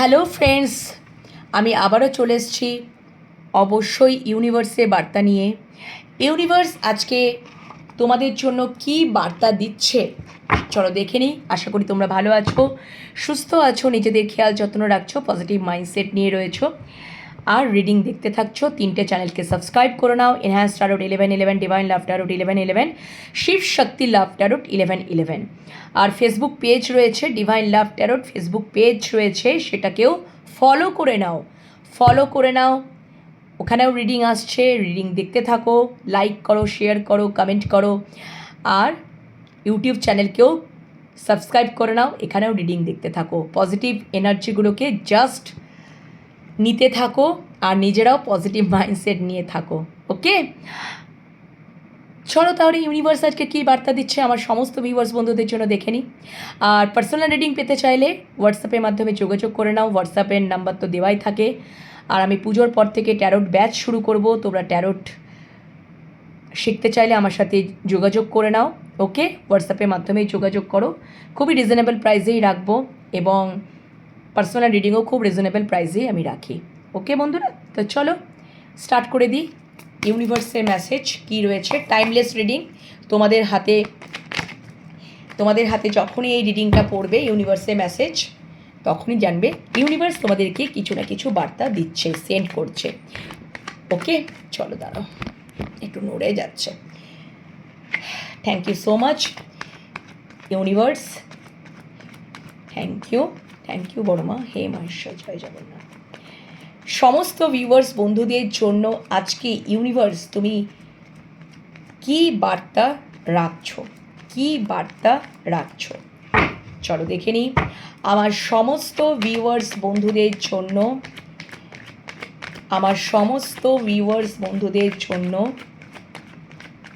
Hello friends, আমি আবারও চলে এসেছি অবশ্যই ইউনিভার্সের বার্তা নিয়ে। ইউনিভার্স আজকে তোমাদের জন্য কি বার্তা দিচ্ছে? চলো দেখে নিই, আশা করি তোমরা ভালো আছো, সুস্থ আছো, নিজেদের খেয়াল যত্ন রাখছো পজিটিভ মাইন্ডসেট নিয়ে রয়েছো। আর রিডিং দেখতে থাকছো, তিনটে চ্যানেলকে সাবস্ক্রাইব করে নাও enhance tarot eleven eleven divine love tarot eleven eleven Shiv Shakti love tarot eleven eleven আর ফেসবুক পেজ রয়েছে divine love tarot Facebook page রয়েছে, সেটাকেও ফলো করে নাও। ফলো করে নাও। ওখানেও রিডিং আসছে রিডিং দেখতে থাকো লাইক করো শেয়ার করো কমেন্ট করো। আর ইউটিউব চ্যানেলকেও সাবস্ক্রাইব করে নাও, এখানেও রিডিং দেখতে থাকো। পজিটিভ এনার্জিগুলোকে জাস্ট নিতে থাকো আর নিজেরাও পজিটিভ মাইন্ডসেট নিয়ে থাকো ওকে চলো তাহলে ইউনিভার্স আজকে কী বার্তা দিচ্ছে আমার সমস্ত ভিউয়ার্স বন্ধুদের জন্য দেখে নিই আর পার্সোনাল রিডিং পেতে চাইলে হোয়াটসঅ্যাপের মাধ্যমে যোগাযোগ করে নাও হোয়াটসঅ্যাপের নাম্বার তো দেওয়াই থাকে। আর আমি পুজোর পর থেকে ট্যারোট ব্যাচ শুরু করব, তোমরা ট্যারোট শিখতে চাইলে আমার সাথে যোগাযোগ করে নাও ওকে হোয়াটসঅ্যাপের মাধ্যমেই যোগাযোগ করো। খুবই রিজনেবল প্রাইসেই রাখব এবং পার্সোনাল রিডিংও খুব রিজনেবল প্রাইসেই আমি রাখি। ওকে বন্ধুরা? তো চলো স্টার্ট করে দিই। ইউনিভার্সের মেসেজ কী রয়েছে? টাইমলেস রিডিং তোমাদের হাতে তোমাদের হাতে যখনই এই রিডিংটা পড়বে ইউনিভার্সের মেসেজ তখনই জানবে ইউনিভার্স তোমাদেরকে কিছু না কিছু বার্তা দিচ্ছে সেন্ড করছে। ওকে চলো দাঁড়াও, একটু নড়ে যাচ্ছে। Thank you so much universe thank you thank you বড় মা হে মহেশ্বর, জয় জগন্নাথ। সমস্ত ভিউয়ার্স বন্ধুদের জন্য আজকে ইউনিভার্স তুমি কি বার্তা রাখছো? কি বার্তা রাখছ? চলো দেখে নিই। আমার সমস্ত ভিউয়ার্স বন্ধুদের জন্য, আমার সমস্ত ভিউয়ার্স বন্ধুদের জন্য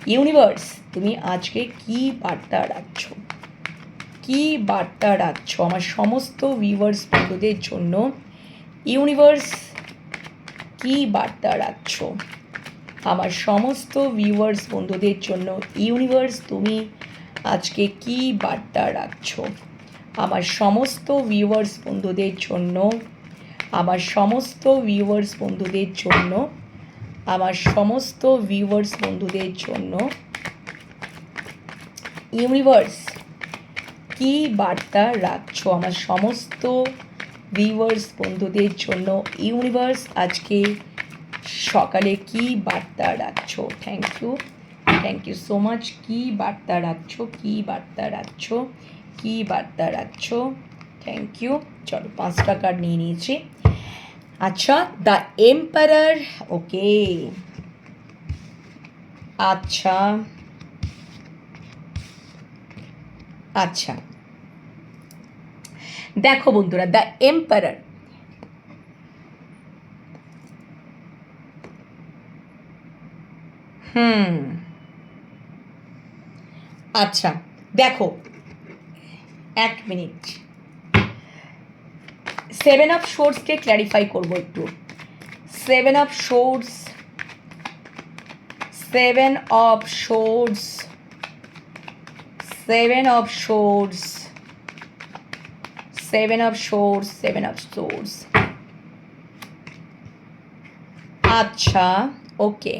ইউনিভার্স তুমি আজকে কি বার্তা রাখছো? কি বার্তা রাখছ? আমার সমস্ত ভিউয়ার্স বন্ধুদের জন্য ইউনিভার্স কি বার্তা রাখছো? আমার সমস্ত ভিউয়ার্স বন্ধুদের জন্য ইউনিভার্স তুমি আজকে কি বার্তা রাখছ? আমার সমস্ত ভিউয়ার্স বন্ধুদের জন্য, আমার সমস্ত ভিউয়ার্স বন্ধুদের জন্য, আমার সমস্ত ভিউয়ার্স বন্ধুদের জন্য ইউনিভার্স কি বার্তা রাখছো আমার সমস্ত ভিউয়ার্স বন্ধুদের জন্য ইউনিভার্স আজকে সকালে কি বার্তা রাখছো? Thank you thank you so much কি বার্তা রাখছো? কি বার্তা রাখছো? কি বার্তা রাখছো? থ্যাংক ইউ চলো পাঁচটা কার্ড নিয়ে নিয়েছি। আচ্ছা দ্য এম্পারার ওকে আচ্ছা। আচ্ছা। দেখো বন্ধুরা দ্য এম্পারার হুম আচ্ছা দেখো এক মিনিট সেভেন অফ শোর্সকে ক্ল্যারিফাই করব একটু seven of swords seven of swords seven of swords seven of swords seven of swords আচ্ছা okay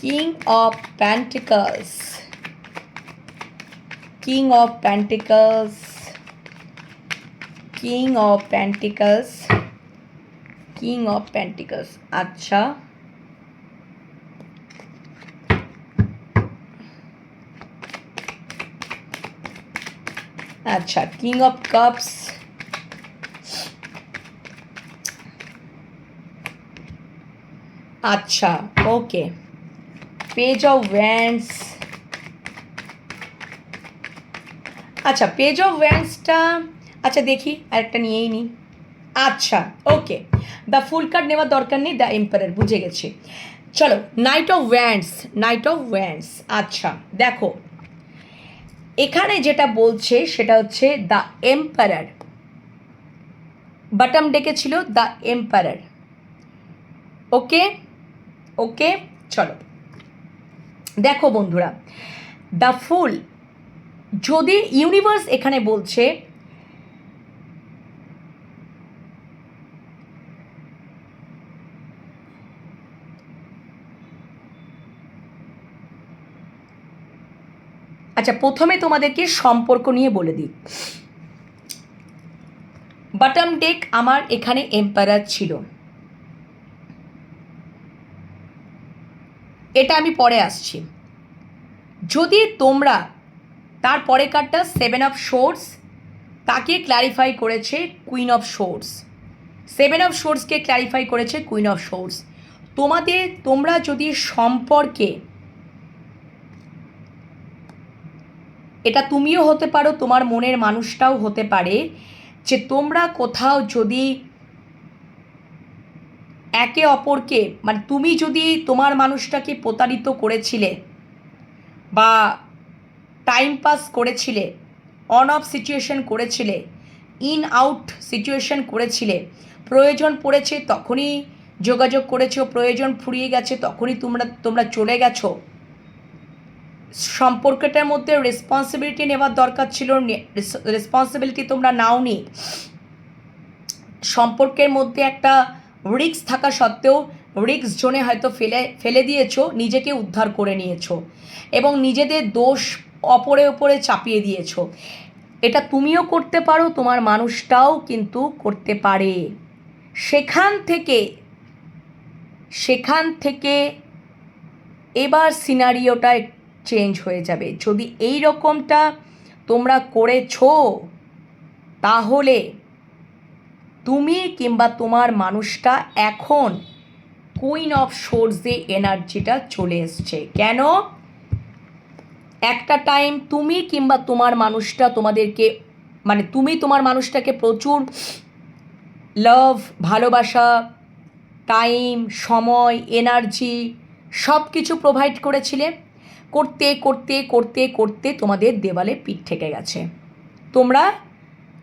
king of pentacles king of pentacles king of pentacles king of pentacles আচ্ছা আচ্ছা king of cups আচ্ছা okay page of wands আচ্ছা page of ভ্যান্সটা আচ্ছা দেখি আরেকটা নিয়েই নিই আচ্ছা ওকে দ্য ফুল কার্ড নেওয়ার দরকার নেই দ্য এম্পায়ার বুঝে গেছি চলো knight of wands knight of wands আচ্ছা দেখো এখানে যেটা বলছে সেটা হচ্ছে দ্য এম্পায়ার বাটাম ডেকেছিল দ্য এম্পায়ার ওকে ওকে চলো। দেখো বন্ধুরা দ্য ফুল যদি ইউনিভার্স এখানে বলছে আচ্ছা প্রথমে তোমাদেরকে সম্পর্ক নিয়ে বলে দিই। বাটম ডেক আমার এখানে এম্পায়ার ছিল। এটা আমি পরে আসছি। যদি তোমরা তার পরে কার্ডটা সেভেন অফ শোর্স তাকে ক্ল্যারিফাই করেছে queen of swords seven of শোর্সকে clarify করেছে কুইন অফ শোর্স তোমাদের, তোমরা যদি সম্পর্কে এটা তুমিও হতে পারো, তোমার মনের মানুষটাও হতে পারে, যে তোমরা কোথাও যদি একে অপরকে মানে তুমি যদি তোমার মানুষটাকে প্রতারিত করেছিলে বা টাইম পাস করেছিলে অন অফ সিচুয়েশন করেছিলে ইন আউট সিচুয়েশন করেছিলে, প্রয়োজন পড়েছে তখনই যোগাযোগ করেছ, প্রয়োজন ফুরিয়ে গেছে তখনই তোমরা তোমরা চলে গেছো। সম্পর্কটার মধ্যে রেসপন্সিবিলিটি নেওয়ার দরকার ছিল রেসপন্সিবিলিটি তোমরা নাওনি। সম্পর্কের মধ্যে একটা রিক্স থাকা সত্ত্বেও রিক্স জোনে হয়তো ফেলে ফেলে দিয়েছ, নিজেকে উদ্ধার করে নিয়েছো এবং নিজেদের দোষ অপরে ওপরে চাপিয়ে দিয়েছ। এটা তুমিও করতে পারো, তোমার মানুষটাও কিন্তু করতে পারে। সেখান থেকে সেখান থেকে এবার সিনারিওটা চেঞ্জ হয়ে যাবে। যদি এই রকমটা তোমরা করেছ, তাহলে তুমি কিংবা তোমার মানুষটা এখন কুইন অফ সোর্সে এনার্জিটা চলে এসছে। কেন? একটা টাইম তুমি কিংবা তোমার মানুষটা তোমাদেরকে মানে তুমি তোমার মানুষটাকে প্রচুর লাভ ভালোবাসা টাইম সময় এনার্জি সব কিছু প্রোভাইড করেছিলে। করতে করতে করতে করতে তোমাদের দেওয়ালে পিঠ ঠেকে গেছে। তোমরা,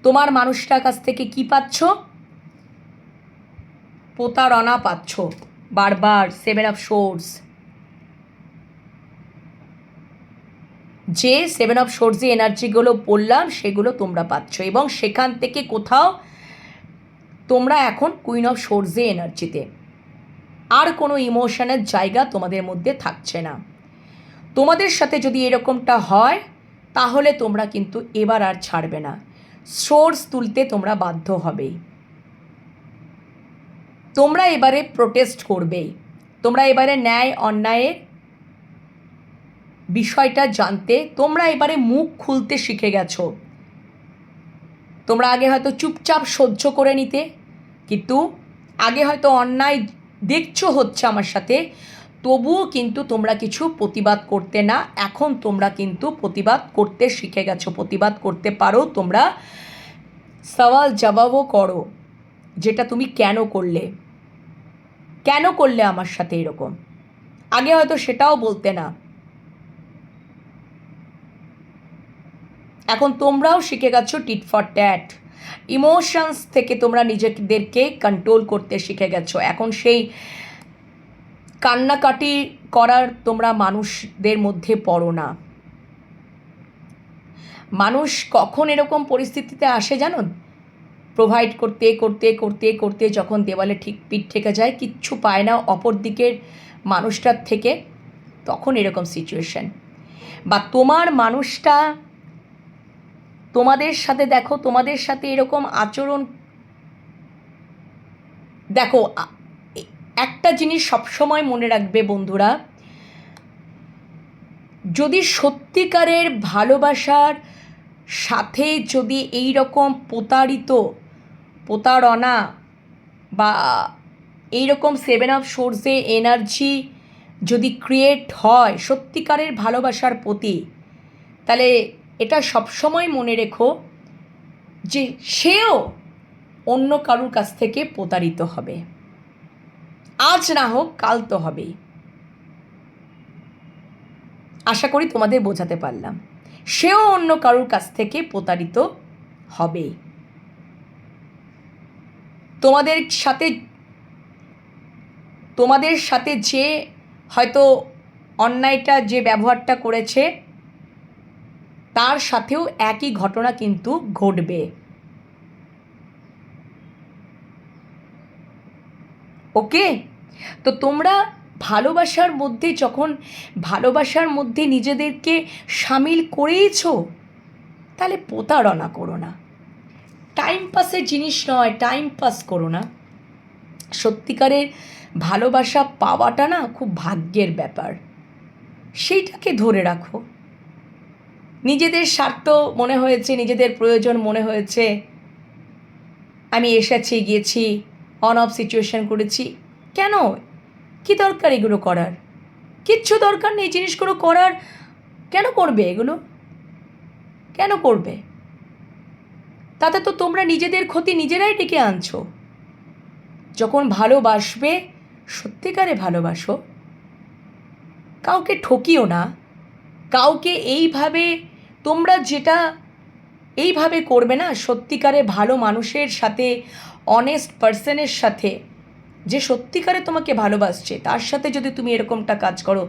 তোমার মানুষটার কাছ থেকে কি পাচ্ছ? প্রতারণা পাচ্ছ। বারবার সেভেন অফ সোর্স যে সেভেন অফ শোর্স যে এনার্জিগুলো বললাম সেগুলো তোমরা পাচ্ছ। এবং সেখান থেকে কোথাও তোমরা এখন কুইন অফ সোর্সে এনার্জিতে। আর কোনো ইমোশনের জায়গা তোমাদের মধ্যে থাকছে না। তোমাদের সাথে যদি এরকমটা হয়, তাহলে তোমরা কিন্তু এবার আর ছাড়বে না। সোর্স তুলতে তোমরা বাধ্য হবেই তোমরা এবারে প্রোটেস্ট করবেই তোমরা এবারে ন্যায় অন্যায়ের বিষয়টা জানতে, তোমরা এবারে মুখ খুলতে শিখে গেছো। তোমরা আগে হয়তো চুপচাপ সহ্য করে নিতে, কিন্তু আগে হয়তো অন্যায় দেখছ হচ্ছে আমার সাথে। তবুও কিন্তু তোমরা কিছু প্রতিবাদ করতে না। এখন তোমরা কিন্তু প্রতিবাদ করতে শিখে গেছো, প্রতিবাদ করতে পারো। তোমরা সওয়াল জবাবও করো, যেটা তুমি কেন করলে? কেন করলে আমার সাথে এরকম? আগে হয়তো সেটাও বলতে না। এখন তোমরাও শিখে গেছো টিট ফর ট্যাট। ইমোশনস থেকে তোমরা নিজেদেরকে কন্ট্রোল করতে শিখে গেছো। এখন সেই কান্নাকাটি করার তোমরা মানুষদের মধ্যে পড়ো না। মানুষ কখন এরকম পরিস্থিতিতে আসে জানো প্রোভাইড করতে করতে করতে করতে যখন দেওয়ালে ঠিক পিঠ ঠেকে যায়, কিচ্ছু পায় না অপর দিকের মানুষটার থেকে, তখন এরকম সিচুয়েশন বা তোমার মানুষটা তোমাদের সাথে দেখো, তোমাদের সাথে এরকম আচরণ দেখো একটা জিনিস সবসময় মনে রাখবে বন্ধুরা, যদি সত্যিকারের ভালোবাসার সাথে যদি এই রকম প্রতারিত, প্রতারণা বা এই রকম সেভেন অফ সোর্সে এনার্জি যদি ক্রিয়েট হয় সত্যিকারের ভালোবাসার প্রতি, তাহলে এটা সবসময় মনে রেখো যে সেও অন্য কারুর কাছ থেকে প্রতারিত হবে। আজ না হোক, কাল তো হবেই। আশা করি তোমাদের বোঝাতে পারলাম। সেও অন্য কারুর কাছ থেকে প্রতারিত হবে তোমাদের সাথে তোমাদের সাথে যে হয়তো অন্যায়টা যে ব্যবহারটা করেছে, তার সাথেও একই ঘটনা কিন্তু ঘটবে। ওকে? তো তোমরা ভালোবাসার মধ্যে যখন ভালোবাসার মধ্যে নিজেদেরকে সামিল করেইছো, তাহলে প্রতারণা করো না। টাইম পাসের জিনিস নয়, টাইম পাস করো না। সত্যিকারের ভালোবাসা পাওয়াটা না খুব ভাগ্যের ব্যাপার। সেইটাকে ধরে রাখো। নিজেদের স্বার্থ মনে হয়েছে, নিজেদের প্রয়োজন মনে হয়েছে। আমি এসেছি, গিয়েছি অন অফ সিচুয়েশন করেছি। কেন? কি দরকার এগুলো করার? কিচ্ছু দরকার নেই জিনিসগুলো করার কেন করবে এগুলো? কেন করবে? তাতে তো তোমরা নিজেদের ক্ষতি নিজেরাই ডেকে আনছো। যখন ভালোবাসবে, সত্যিকারে ভালোবাসো। কাউকে ঠকিও না। কাউকে এইভাবে, তোমরা যেটা এইভাবে করবে না, সত্যিকারে ভালো মানুষের সাথে অনেস্ট পার্সনের সাথে যে সত্যিকারে তোমাকে ভালোবাসছে, তার সাথে যদি তুমি এরকমটা কাজ করো,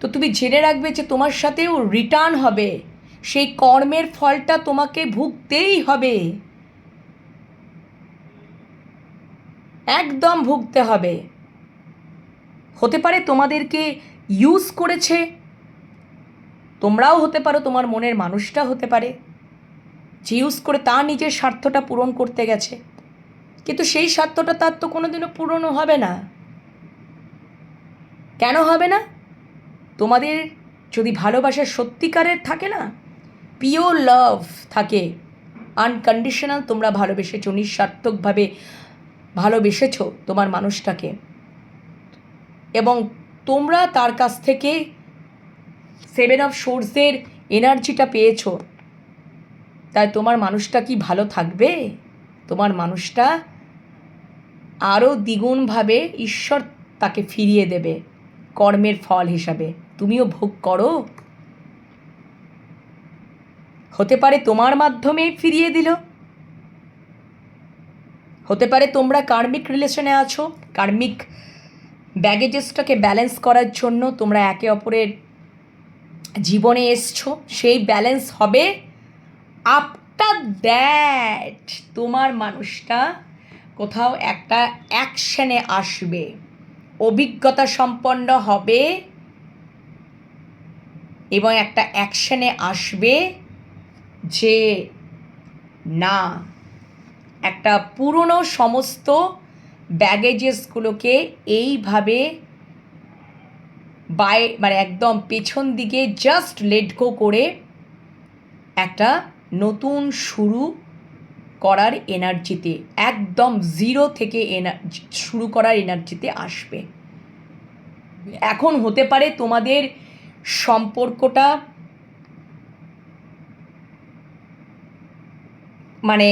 তো তুমি জেনে রাখবে যে তোমার সাথেও রিটার্ন হবে। সেই কর্মের ফলটা তোমাকে ভুগতেই হবে। একদম ভুগতে হবে। হতে পারে তোমাদেরকে ইউজ করেছে, তোমরাও হতে পারো, তোমার মনের মানুষটা হতে পারে, যে ইউজ করে তার নিজের স্বার্থটা পূরণ করতে গেছে। কিন্তু সেই স্বার্থটা তার তো কোনোদিনও পূরণও হবে না। কেন হবে না? তোমাদের যদি ভালোবাসা সত্যিকারের থাকে না পিওর লাভ থাকে আনকন্ডিশনাল তোমরা ভালোবেসেছো, নিঃস্বার্থকভাবে ভালোবেসেছো তোমার মানুষটাকে। এবং তোমরা তার কাছ থেকে সেভেন অফ সোর্সের এনার্জিটা পেয়েছ। তাই তোমার মানুষটা কি ভালো থাকবে? তোমার মানুষটা আরও দ্বিগুণভাবে ঈশ্বর তাকে ফিরিয়ে দেবে, কর্মের ফল হিসাবে। তুমিও ভোগ করো। হতে পারে তোমার মাধ্যমেই ফিরিয়ে দিল। হতে পারে তোমরা কার্মিক রিলেশনে আছো। কার্মিক ব্যাগেজেসটাকে ব্যালেন্স করার জন্য তোমরা একে অপরের জীবনে এসছো। সেই ব্যালেন্স হবে আফটার দ্যাট তোমার মানুষটা কোথাও একটা অ্যাকশনে আসবে। অভিজ্ঞতা সম্পন্ন হবে এবং একটা অ্যাকশনে আসবে যে, না, একটা পুরনো সমস্ত ব্যাগেজেসগুলোকে এইভাবে বাই মানে একদম পেছন দিকে জাস্ট লেট গো করে একটা নতুন শুরু করার এনার্জিতে, একদম জিরো থেকে এনার্জি শুরু করার এনার্জিতে আসবে। এখন হতে পারে তোমাদের সম্পর্কটা মানে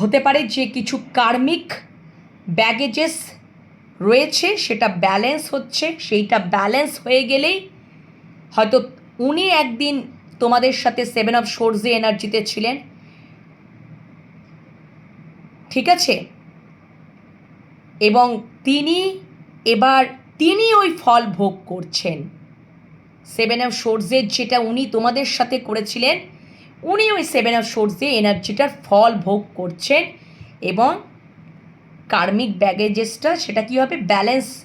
হতে পারে যে কিছু কার্মিক ব্যাগেজেস রয়েছে, সেটা ব্যালেন্স হচ্ছে, সেইটা ব্যালেন্স হয়ে গেলেই হয়তো উনি একদিন তোমাদের সাথে সেভেন অফ সোর্সে এনার্জিতে ছিলেন। ঠিক আছে? এবং তিনি এবার, তিনি ওই ফল ভোগ করছেন। সেভেন অফ সোর্সের যেটা উনি তোমাদের সাথে করেছিলেন, উনি ওই সেভেন অফ সোর্সে এনার্জিটার ফল ভোগ করছেন এবং কার্মিক ব্যাগেজেসটা সেটা কী হবে? ব্যালেন্স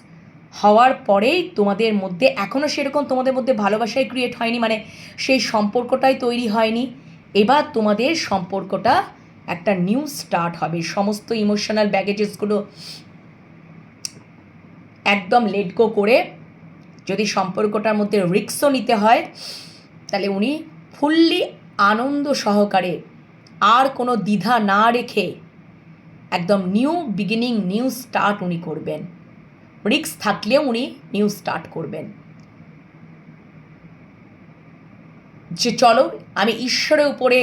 হওয়ার পরেই তোমাদের মধ্যে এখনও সেরকম তোমাদের মধ্যে ভালোবাসাই ক্রিয়েট হয়নি মানে সেই সম্পর্কটাই তৈরি হয়নি। এবার তোমাদের সম্পর্কটা একটা নিউ স্টার্ট হবে। সমস্ত ইমোশনাল ব্যাগেজেসগুলো একদম লেট গো করে যদি সম্পর্কটার মধ্যে রিক্সও নিতে হয়, তাহলে উনি ফুললি আনন্দ সহকারে আর কোনো দ্বিধা না রেখে একদম নিউ বিগিনিং নিউ স্টার্ট উনি করবেন। রিক্স থাকলেও উনি নিউ স্টার্ট করবেন। যে চলো, আমি ঈশ্বরের উপরে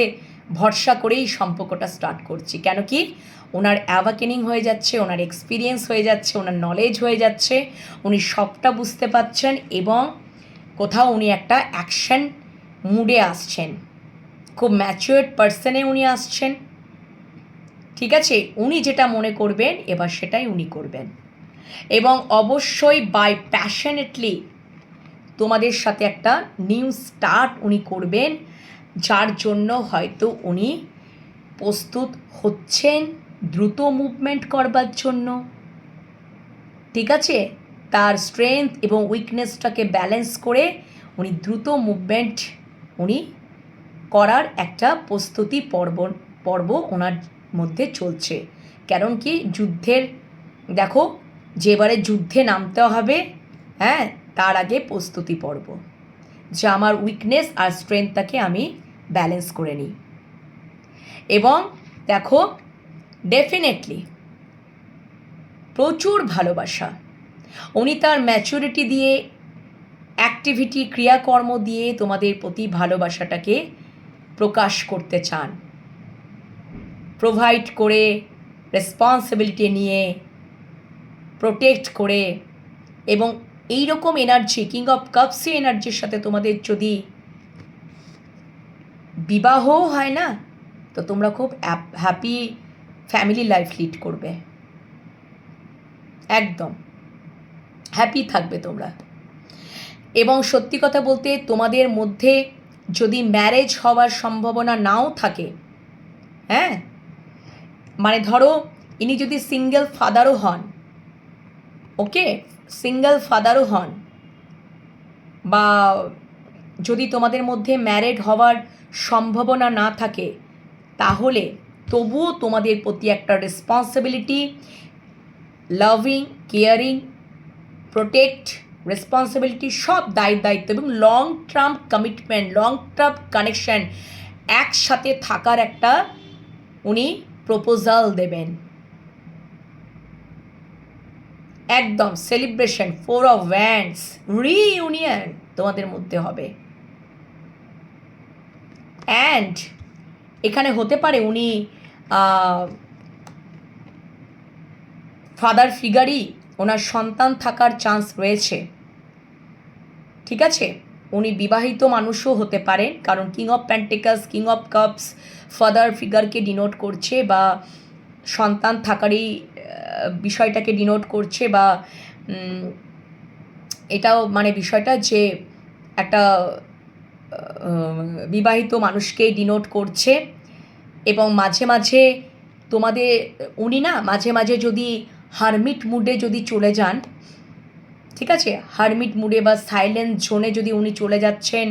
ভরসা করেই সম্পর্কটা স্টার্ট করছি। কেন কি? ওনার অ্যাওয়াকেনিং হয়ে যাচ্ছে, ওনার এক্সপিরিয়েন্স হয়ে যাচ্ছে, ওনার নলেজ হয়ে যাচ্ছে, উনি সবটা বুঝতে পারছেন এবং কোথাও উনি একটা অ্যাকশন মুডে আসছেন। খুব ম্যাচুয়ার্ড পার্সনে উনি আসছেন। ঠিক আছে? উনি যেটা মনে করবেন, এবার সেটাই উনি করবেন। এবং অবশ্যই বাই প্যাশনেটলি তোমাদের সাথে একটা নিউ স্টার্ট উনি করবেন। যার জন্য হয়তো উনি প্রস্তুত হচ্ছেন দ্রুত মুভমেন্ট করবার জন্য। ঠিক আছে? তার স্ট্রেংথ এবং উইকনেসটাকে ব্যালেন্স করে উনি দ্রুত মুভমেন্ট উনি করার একটা প্রস্তুতি পর্ব পর্ব ওনার মধ্যে চলছে। কারণ কি? যুদ্ধের, দেখো, যে এবারে যুদ্ধে নামতে হবে হ্যাঁ তার আগে প্রস্তুতি পর্ব। যে আমার উইকনেস আর স্ট্রেংথটাকে আমি ব্যালেন্স করে নিই। এবং দেখো ডেফিনেটলি প্রচুর ভালোবাসা। উনি তার ম্যাচুরিটি দিয়ে অ্যাক্টিভিটি ক্রিয়াকর্ম দিয়ে তোমাদের প্রতি ভালোবাসাটাকে প্রকাশ করতে চান। প্রোভাইড করে রেসপন্সিবিলিটি নিয়ে প্রোটেক্ট করে, এবং এই রকম এনার্জি কিং অফ কাপসি এনার্জির সাথে তোমাদের যদি বিবাহও হয় না, তো তোমরা খুব হ্যাপি ফ্যামিলি লাইফ লিড করবে। একদম। হ্যাপি থাকবে তোমরা। এবং সত্যি কথা বলতে তোমাদের মধ্যে যদি ম্যারেজ হওয়ার সম্ভাবনা নাও থাকে হ্যাঁ? মানে ধরো, ইনি যদি সিঙ্গেল ফাদারও হন ওকে সিঙ্গেল ফাদারও হন, বা যদি তোমাদের মধ্যে ম্যারেড হওয়ার সম্ভাবনা না থাকে, তাহলে তবুও তোমাদের প্রতি একটা responsibility loving caring protect responsibility সব দায় দায়িত্ব এবং long term commitment long term connection একসাথে থাকার একটা উনি প্রপোজাল দেবেন। একদম celebration four of wands reunion তোমাদের মধ্যে হবে। অ্যান্ড এখানে হতে পারে উনি ফাদার ফিগারই ওনার সন্তান থাকার চান্স রয়েছে। ঠিক আছে? উনি বিবাহিত মানুষও হতে পারেন, কারণ king of pentacles king of cups father ফিগারকে denote করছে বা সন্তান থাকারই বিষয়টাকে ডিনোট করছে বা এটাও মানে বিষয়টা যে একটা বিবাহিত মানুষকে ডিনোট করছে এবং মাঝে মাঝে তোমাদের, উনি না মাঝে মাঝে যদি হারমিট মুডে যদি চলে যান, ঠিক আছে? হারমিট মুডে বা সাইলেন্স জোনে যদি উনি চলে যাচ্ছেন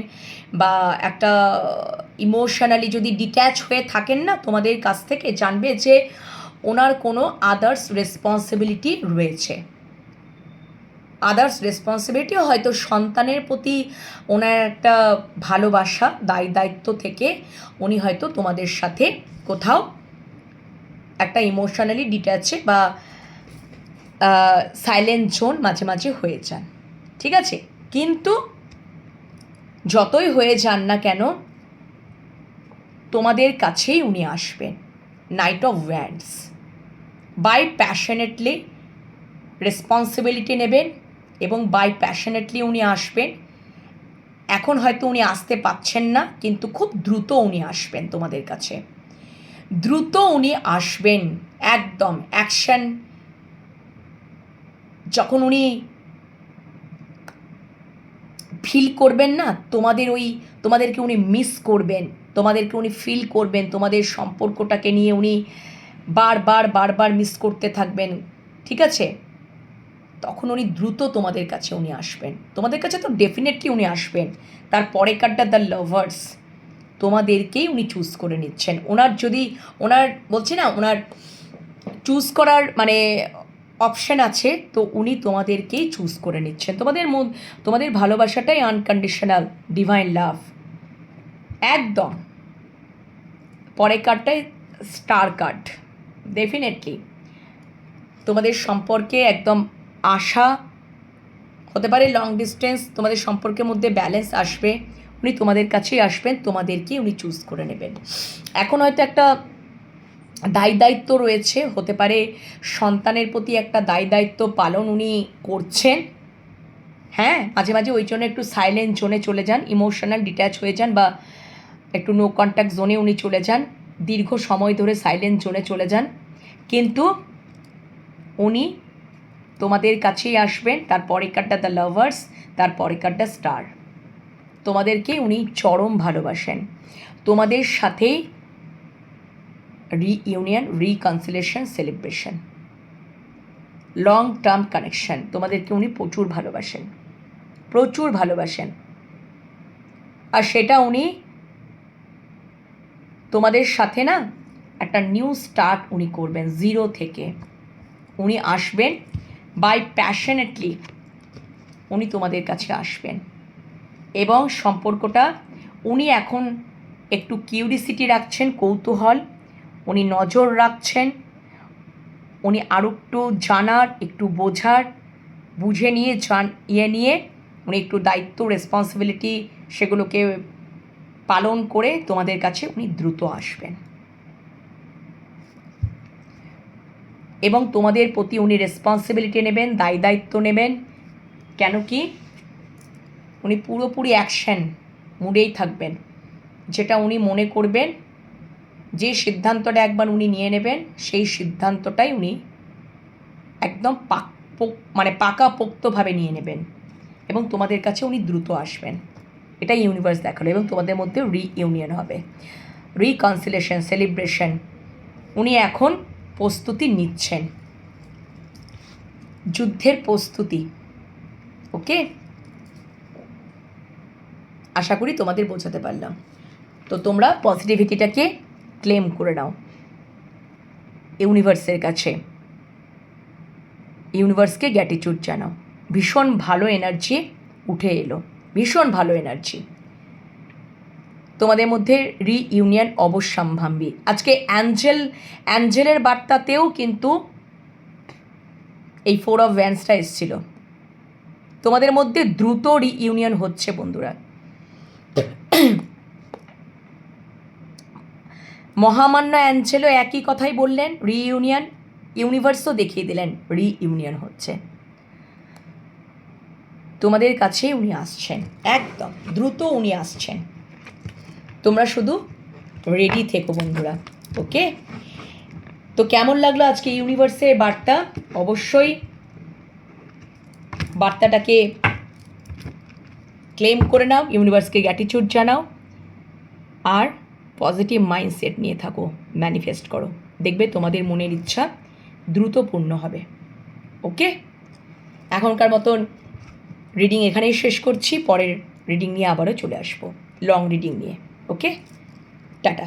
বা একটা ইমোশনালি যদি ডিট্যাচ হয়ে থাকেন না তোমাদের কাছ থেকে, জানবে যে ওনার কোনো আদার্স রেসপন্সিবিলিটি রয়েছে। আদার্স রেসপন্সিবিলিটি হয়তো সন্তানের প্রতি ওনার একটা ভালোবাসা, দায় দায়িত্ব থেকে উনি হয়তো তোমাদের সাথে কোথাও একটা ইমোশনালি ডিট্যাচে বা সাইলেন্ট জোন মাঝে মাঝে হয়ে যান। ঠিক আছে? কিন্তু যতই হয়ে যান না কেন, তোমাদের কাছেই উনি আসবেন। Knight of wands by passionately responsibility নেবেন। এবং বাই প্যাশনেটলি উনি আসবেন। এখন হয়তো উনি আসতে পাচ্ছেন না, কিন্তু খুব দ্রুত উনি আসবেন তোমাদের কাছে। দ্রুত উনি আসবেন, একদম অ্যাকশন যখন উনি ফিল করবেন না, তোমাদের ওই, তোমাদেরকে উনি মিস করবেন, তোমাদেরকে উনি ফিল করবেন, তোমাদের সম্পর্কটাকে নিয়ে উনি বারবার বারবার মিস করতে থাকবেন, ঠিক আছে? তখন উনি দ্রুত তোমাদের কাছে উনি আসবেন। তোমাদের কাছে তো ডেফিনেটলি উনি আসবেন। তার পরে কার্ডটা দ্য লাভার্স তোমাদেরকেই উনি চুজ করে নিচ্ছেন। ওনার যদি, ওনার বলছি না, ওনার চুজ করার মানে অপশান আছে, তো উনি তোমাদেরকেই চুজ করে নিচ্ছেন। তোমাদের তোমাদের ভালোবাসাটাই আনকন্ডিশনাল ডিভাইন লাভ একদম। পরে কার্ডটাই স্টার কার্ড ডেফিনেটলি তোমাদের সম্পর্কে একদম আশা, হতে পারে লং ডিস্টেন্স তোমাদের সম্পর্কের মধ্যে ব্যালেন্স আসবে, উনি তোমাদের কাছেই আসবেন তোমাদেরকেই উনি চুজ করে নেবেন। এখন হয়তো একটা দায় দায়িত্ব রয়েছে, হতে পারে সন্তানের প্রতি একটা দায় দায়িত্ব পালন উনি করছেন। হ্যাঁ মাঝে মাঝে ওই জন্য একটু সাইলেন্ট জোনে চলে যান ইমোশনাল ডিট্যাচ হয়ে যান বা একটু নো কন্ট্যাক্ট জোনে উনি চলে যান, দীর্ঘ সময় ধরে সাইলেন্ট জোনে চলে যান। কিন্তু উনি তোমাদের কাছেই আসবেন, তার পরের কার্ডটা দ্য লাভার্স তার পরের কার্ডটা স্টার তোমাদেরকে উনি চরম ভালোবাসেন। তোমাদের সাথেই reunion reconciliation celebration long term connection তোমাদেরকে উনি প্রচুর ভালোবাসেন। প্রচুর ভালোবাসেন। আর সেটা উনি তোমাদের সাথে না একটা নিউ স্টার্ট উনি করবেন জিরো থেকে। উনি আসবেন বাই প্যাশনেটলি উনি তোমাদের কাছে আসবেন। এবং সম্পর্কটা উনি এখন একটু কিউরিসিটি রাখছেন, কৌতূহল, উনি নজর রাখছেন, উনি আরও একটু জানার, একটু বোঝার, বুঝে নিয়ে, জান ইয়ে নিয়ে উনি একটু দায়িত্ব রেসপন্সিবিলিটি সেগুলোকে পালন করে তোমাদের কাছে উনি দ্রুত আসবেন। এবং তোমাদের প্রতি উনি রেসপন্সিবিলিটি নেবেন, দায় দায়িত্ব নেবেন। কেন কি? উনি পুরোপুরি অ্যাকশন মুডেই থাকবেন। যেটা উনি মনে করবেন, যে সিদ্ধান্তটা একবার উনি নিয়ে নেবেন, সেই সিদ্ধান্তটাই উনি একদম পাক মানে পাকা পোক্তভাবে নিয়ে নেবেন এবং তোমাদের কাছে উনি দ্রুত আসবেন। এটাই ইউনিভার্স দেখাল এবং তোমাদের মধ্যে রিইউনিয়ন হবে। রিকনসিলেশন সেলিব্রেশন উনি এখন প্রস্তুতি নিচ্ছেন। যুদ্ধের প্রস্তুতি, ওকে? আশা করি তোমাদের বোঝাতে পারলাম। তো তোমরা পজিটিভিটিটাকে ক্লেম করে নাও। ইউনিভার্সের কাছে। ইউনিভার্সকে গ্যাটিচিউড জানাও। ভীষণ ভালো এনার্জি উঠে এলো। ভীষণ ভালো এনার্জি তোমাদের মধ্যে রিইউনিয়ন অবশ্যম্ভাবী। আজকে অ্যাঞ্জেল, অ্যাঞ্জেলের বার্তাতেও কিন্তু এই ফোর অফ ভ্যান্সটা এসছিল। তোমাদের মধ্যে দ্রুত রিইউনিয়ন হচ্ছে বন্ধুরা। মহামান্য অ্যাঞ্জেলো একই কথাই বললেন রিইউনিয়ন ইউনিভার্সও দেখিয়ে দিলেন রিইউনিয়ন হচ্ছে। তোমাদের কাছে উনি আসছেন, একদম দ্রুত উনি আসছেন। তোমরা শুধু রেডি থেকো বন্ধুরা ওকে তো কেমন লাগল আজকে ইউনিভার্সের বার্তা? অবশ্যই বার্তাটাকে ক্লেম করে নাও ইউনিভার্সকে গ্যাটিচিউড জানাও, আর পজিটিভ মাইন্ডসেট নিয়ে থাকো ম্যানিফেস্ট করো। দেখবে তোমাদের মনের ইচ্ছা দ্রুত পূর্ণ হবে ওকে এখনকার মতন রিডিং এখানেই শেষ করছি, পরের রিডিং নিয়ে আবারও চলে আসব লং রিডিং নিয়ে। ওকে? টাটা।